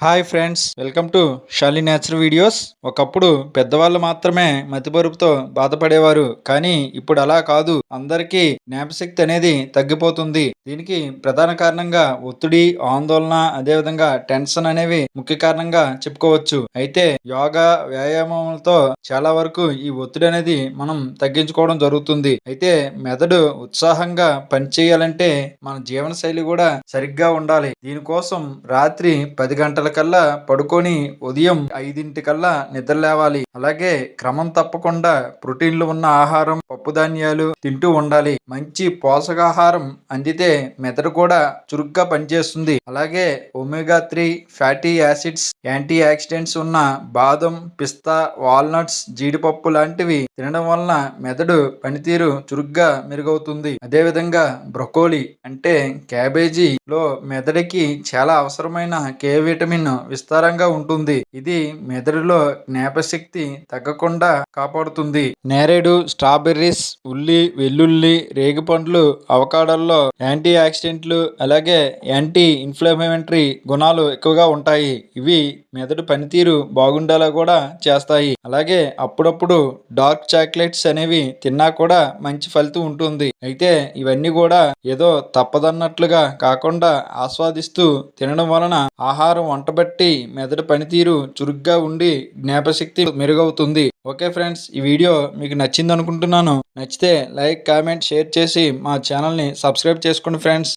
Hi friends welcome to Shali natural videos ఒకప్పుడు పెద్దవాళ్ళు మాత్రమే మతిపరుపుతో బాధపడేవారు కానీ ఇప్పుడు అలా కాదు. అందరికీ జ్ఞాపశక్తి అనేది తగ్గిపోతుంది. దీనికి ప్రధాన కారణంగా ఒత్తిడి ఆందోళన అదేవిధంగా టెన్షన్ అనేవి ముఖ్య కారణంగా చెప్పుకోవచ్చు. అయితే యోగా వ్యాయామంతో చాలా వరకు ఈ ఒత్తిడి అనేది మనం తగ్గించుకోవడం జరుగుతుంది. అయితే మెదడు ఉత్సాహంగా పనిచేయాలంటే మన జీవన శైలి కూడా సరిగ్గా ఉండాలి. దీనికోసం రాత్రి పది గంటల కల్లా పడుకొని ఉదయం ఐదింటికల్లా నిద్ర లేవాలి అలాగే క్రమం తప్పకుండా ప్రోటీన్లు ఉన్న ఆహారం పప్పు ధాన్యాలు తింటూ ఉండాలి. మంచి పోషకాహారం అందితే మెదడు కూడా చురుగ్గా పనిచేస్తుంది. అలాగే omega three fatty acids antioxidants ఉన్న బాదం పిస్తా వాల్నట్స్ జీడిపప్పు లాంటివి తినడం వలన మెదడు పనితీరు చురుగ్గా మెరుగవుతుంది. అదేవిధంగా బ్రొకోలి అంటే క్యాబేజీలో మెదడుకి చాలా అవసరమైన కే విటమిన్ విస్తారంగా ఉంటుంది. ఇది మెదడులో జ్ఞాపశక్తి తగ్గకుండా కాపాడుతుంది. నేరేడు స్ట్రాబెర్రీస్ ఉల్లి వెల్లుల్లి రేగిపండ్లు అవకాడల్లో యాంటీ ఆక్సిడెంట్లు అలాగే యాంటీ ఇన్ఫ్లమేటరీ గుణాలు ఎక్కువగా ఉంటాయి. ఇవి మెదడు పనితీరు బాగుండేలా కూడా చేస్తాయి. అలాగే అప్పుడప్పుడు డార్క్ చాక్లెట్స్ అనేవి తిన్నా కూడా మంచి ఫలితం ఉంటుంది. అయితే ఇవన్నీ కూడా ఏదో తప్పదన్నట్లుగా కాకుండా ఆస్వాదిస్తూ తినడం వలన ఆహారం వంటబట్టి మెదడు పనితీరు చురుగ్గా ఉండి జ్ఞాపశక్తి మెరుగవుతుంది. ఓకే ఫ్రెండ్స్ ఈ వీడియో మీకు నచ్చింది అనుకుంటున్నాను నచ్చితే లైక్ కామెంట్ షేర్ చేసి మా ఛానల్ని సబ్స్క్రైబ్ చేసుకోండి ఫ్రెండ్స్.